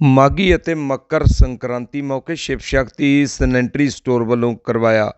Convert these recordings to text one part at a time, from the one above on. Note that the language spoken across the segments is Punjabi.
ਮਾਘੀ ਅਤੇ ਮਕਰ ਸੰਕ੍ਰਾਂਤੀ ਮੌਕੇ ਸ਼ਿਵ ਸ਼ਕਤੀ ਸੈਨੇਟਰੀ ਸਟੋਰ ਵੱਲੋਂ ਕਰਵਾਇਆ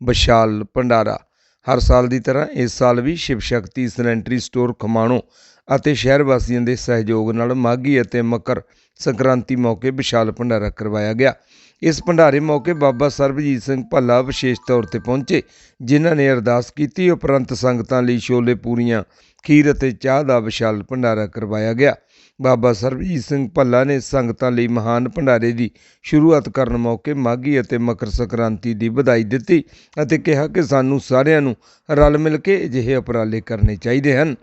ਵਿਸ਼ਾਲ ਭੰਡਾਰਾ। ਹਰ ਸਾਲ ਦੀ ਤਰ੍ਹਾਂ ਇਸ ਸਾਲ ਵੀ ਸ਼ਿਵ ਸ਼ਕਤੀ ਸੈਨੇਟਰੀ ਸਟੋਰ ਖਮਾਣੋ ਅਤੇ ਸ਼ਹਿਰ ਵਾਸੀਆਂ ਦੇ ਸਹਿਯੋਗ ਨਾਲ ਮਾਘੀ ਅਤੇ ਮਕਰ ਸੰਕ੍ਰਾਂਤੀ ਮੌਕੇ ਵਿਸ਼ਾਲ ਭੰਡਾਰਾ ਕਰਵਾਇਆ ਗਿਆ। ਇਸ ਭੰਡਾਰੇ ਮੌਕੇ ਬਾਬਾ ਸਰਬਜੀਤ ਸਿੰਘ ਭੱਲਾ ਵਿਸ਼ੇਸ਼ ਤੌਰ ਤੇ ਪਹੁੰਚੇ, ਜਿਨ੍ਹਾਂ ਨੇ ਅਰਦਾਸ ਕੀਤੀ। ਉਪਰੰਤ ਸੰਗਤਾਂ ਲਈ ਛੋਲੇ ਪੂਰੀਆਂ, ਖੀਰ ਅਤੇ ਚਾਹ ਦਾ ਵਿਸ਼ਾਲ ਭੰਡਾਰਾ ਕਰਵਾਇਆ ਗਿਆ। ਬਾਬਾ ਸਰਬਜੀਤ ਸਿੰਘ ਭੱਲਾ ਨੇ ਸੰਗਤਾਂ ਲਈ ਮਹਾਨ ਭੰਡਾਰੇ ਦੀ ਸ਼ੁਰੂਆਤ ਕਰਨ ਮੌਕੇ ਮਾਘੀ ਅਤੇ ਮਕਰ ਸੰਕ੍ਰਾਂਤੀ ਦੀ ਵਧਾਈ ਦਿੱਤੀ ਅਤੇ ਕਿਹਾ ਕਿ ਸਾਨੂੰ ਸਾਰਿਆਂ ਨੂੰ ਰਲ ਮਿਲ ਕੇ ਅਜਿਹੇ ਉਪਰਾਲੇ ਕਰਨੇ ਚਾਹੀਦੇ ਹਨ।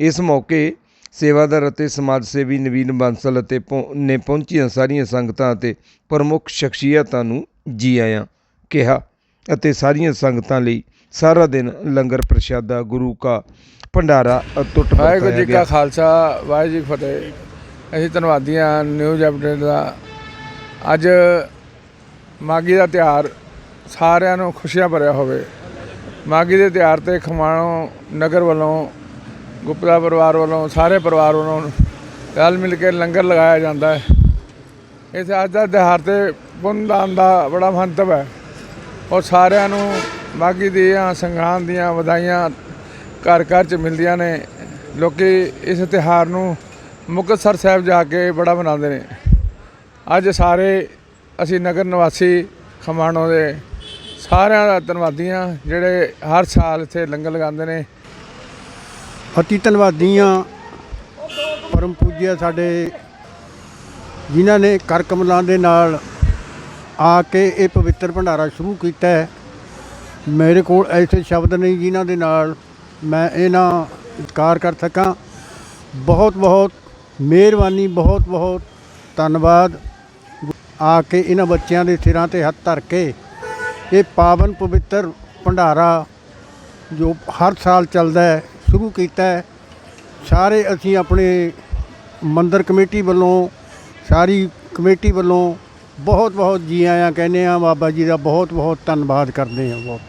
ਇਸ ਮੌਕੇ ਸੇਵਾਦਾਰ ਅਤੇ ਸਮਾਜ ਸੇਵੀ ਨਵੀਨ ਬਾਂਸਲ ਅਤੇ ਪਹੁੰ- ਨੇ ਪਹੁੰਚੀਆਂ ਸਾਰੀਆਂ ਸੰਗਤਾਂ ਅਤੇ ਪ੍ਰਮੁੱਖ ਸ਼ਖਸੀਅਤਾਂ ਨੂੰ ਜੀ ਆਇਆਂ ਕਿਹਾ ਅਤੇ ਸਾਰੀਆਂ ਸੰਗਤਾਂ ਲਈ ਸਾਰਾ ਦਿਨ ਲੰਗਰ ਪ੍ਰਸ਼ਾਦਾ ਗੁਰੂ ਕਾ ਭੰਡਾਰਾ ਅਤੁੱਟ ਵਾਹਿਗੁਰੂ ਜੀ ਕਾ ਖਾਲਸਾ ਵਾਹਿਗੁਰੂ ਜੀ ਕੀ ਫਤਿਹ। ਅਸੀਂ ਧੰਨਵਾਦੀ ਹਾਂ ਨਿਊਜ਼ ਅਪਡੇਟ ਦਾ। ਅੱਜ ਮਾਗੀ ਦਾ ਤਿਉਹਾਰ ਸਾਰਿਆਂ ਨੂੰ ਖੁਸ਼ੀਆਂ ਭਰਿਆ ਹੋਵੇ। ਮਾਗੀ ਦੇ ਤਿਉਹਾਰ ਤੇ ਖਮਾਣੋ ਨਗਰ ਵੱਲੋਂ ਗੁਪਤਾ ਪਰਿਵਾਰ ਵੱਲੋਂ ਸਾਰੇ ਪਰਿਵਾਰ ਵੱਲੋਂ ਰਲ ਮਿਲ ਕੇ ਲੰਗਰ ਲਗਾਇਆ ਜਾਂਦਾ ਹੈ। ਇਸ ਅੱਜ ਦਾ ਤਿਉਹਾਰ ਤੇ ਪੁੰਨਦਾਨ ਦਾ ਬੜਾ ਮਹੱਤਵ ਹੈ। ਔਰ ਸਾਰਿਆਂ ਨੂੰ ਮਾਗੀ ਦੀਆਂ ਸੰਗਾਨ ਦੀਆਂ ਵਧਾਈਆਂ ਘਰ ਘਰ ਚ ਮਿਲਦੀਆਂ ਨੇ। ਲੋਕੀ ਇਸ ਤਿਉਹਾਰ ਨੂੰ ਮੁਕਤਸਰ ਸਾਹਿਬ ਜਾ ਕੇ ਬੜਾ ਮਨਾਉਂਦੇ ਨੇ। ਅੱਜ ਸਾਰੇ, ਅਸੀਂ ਨਗਰ ਨਿਵਾਸੀ ਖਮਾਣੋ ਦੇ ਸਾਰਿਆਂ ਦਾ ਧੰਨਵਾਦੀ ਹਾਂ ਜਿਹੜੇ ਹਰ ਸਾਲ ਇੱਥੇ ਲੰਗਰ ਲਗਾਉਂਦੇ ਨੇ। ਅਤੀ ਧੰਨਵਾਦੀ ਹਾਂ ਪਰਮ ਪੂਜਿਆ ਸਾਡੇ, ਜਿਨ੍ਹਾਂ ਨੇ ਕਰ ਕਮਲਾਂ ਦੇ ਨਾਲ ਆ ਕੇ ਇਹ ਪਵਿੱਤਰ ਭੰਡਾਰਾ ਸ਼ੁਰੂ ਕੀਤਾ ਹੈ। ਮੇਰੇ ਕੋਲ ਐਸੇ ਸ਼ਬਦ ਨਹੀਂ ਜਿਨ੍ਹਾਂ ਦੇ ਨਾਲ ਮੈਂ ਇਹਨਾਂ ਇਤਕਾਰ ਕਰ ਸਕਾਂ। ਬਹੁਤ ਬਹੁਤ ਮਿਹਰਬਾਨੀ, ਬਹੁਤ ਬਹੁਤ ਧੰਨਵਾਦ। ਆ ਕੇ ਇਹਨਾਂ ਬੱਚਿਆਂ ਦੇ ਸਿਰਾਂ ਤੇ ਹੱਥ ਧਰ ਕੇ ਇਹ ਪਾਵਨ ਪਵਿੱਤਰ ਭੰਡਾਰਾ ਜੋ ਹਰ ਸਾਲ ਚੱਲਦਾ ਹੈ, ਸ਼ੁਰੂ ਕੀਤਾ ਹੈ। ਸਾਰੇ ਅਸੀਂ ਆਪਣੇ ਮੰਦਰ ਕਮੇਟੀ ਵੱਲੋਂ, ਸਾਰੀ ਕਮੇਟੀ ਵੱਲੋਂ ਬਹੁਤ ਬਹੁਤ ਜੀ ਆਇਆਂ ਕਹਿੰਦੇ ਆ, ਬਾਬਾ ਜੀ ਦਾ ਬਹੁਤ ਬਹੁਤ ਧੰਨਵਾਦ ਕਰਦੇ ਹਾਂ ਬਹੁਤ।